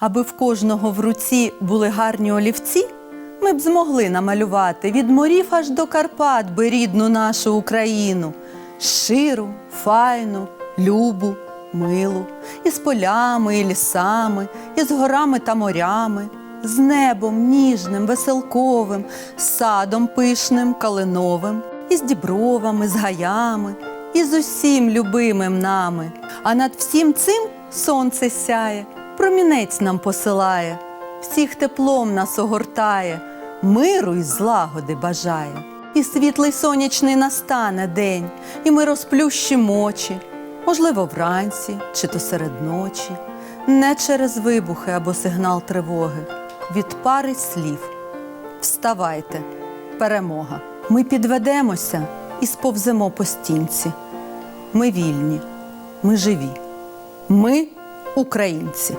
Аби в кожного в руці були гарні олівці, ми б змогли намалювати від морів аж до Карпат би рідну нашу Україну, ширу, файну, любу, милу, із полями і лісами, із горами та морями, з небом ніжним, веселковим, з садом пишним, калиновим, із дібровами, з гаями, і з усім любимим нами. А над всім цим сонце сяє, промінець нам посилає, всіх теплом нас огортає, миру і злагоди бажає. І світлий сонячний настане день, і ми розплющимо очі, можливо, вранці чи то серед ночі, не через вибухи або сигнал тривоги, від пари слів. Вставайте, перемога. Ми підведемося і сповземо по стінці. Ми вільні, ми живі. Ми українці.